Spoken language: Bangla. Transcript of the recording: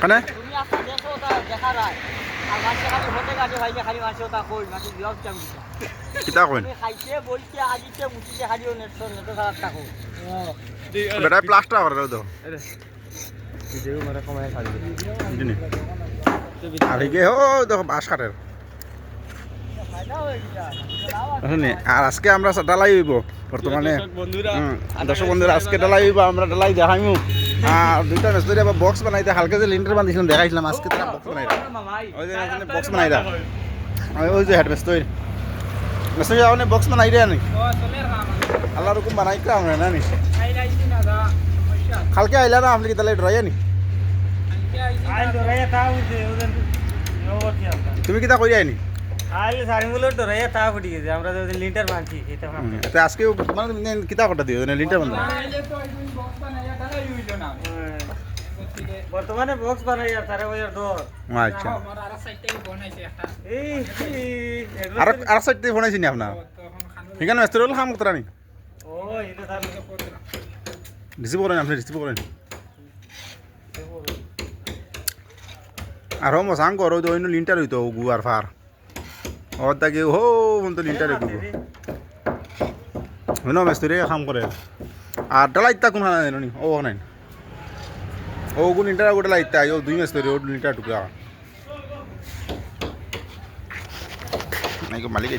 কানে যায়। আর কিতা কইন? বেটা প্লাস্টার করে দাও দেখো বাস কাটের আজকে আমরা ডালাই হইব বর্তমানে। দর্শক বন্ধুরা আজকে ডালাই হইব আমরা ডালাই দেখাইমু। আর দুইটা মেস্তরি আবার বক্স বানাইতে হালকা যে লিন্টার বান্ধিছিলাম দেখাইছিলাম আজকে তারা বক্স বানাই ওই যে বক্স বানাই দা। ওই যে হেড মেস্তরি মেস্তরি আপনি বক্স বানাই দেয়া নি আল্লাহ রকম বানাই কা আমরা না নি কালকে আইলা না আপনি কি তাহলে ড্রাই নি তুমি কিতা কই আইনি আইল ধরাইয়া তা ফুটি গেছে আমরা তো ওদের লিটার মানছি এটা তে আজকে মানে কিতা করতে দিও? লিন্টার বান্ধা বর্তমানে বক্স বানাইয়া তারা ওই দর। আচ্ছা। এই আর আর সাইড থেকে ফোনাইছি নি আপনার? এখানে মেস্তরি হল কাম করতে নি। ও এটা তার রিসিভ করেন আপনি রিসিভ করেন। আর হোম সাং করো তো লিন্টার হইতো গু আর ফার। তাকে হো মন তো লিন্টার হইতো হইন মেস্তরি কাম করে। আর ডালাই তা কোন হানা নি? ও নাই। ও গু লিন্টার গোটা আই ও দুই মেস্তুরি ও লিটার টুকা নাই মালিক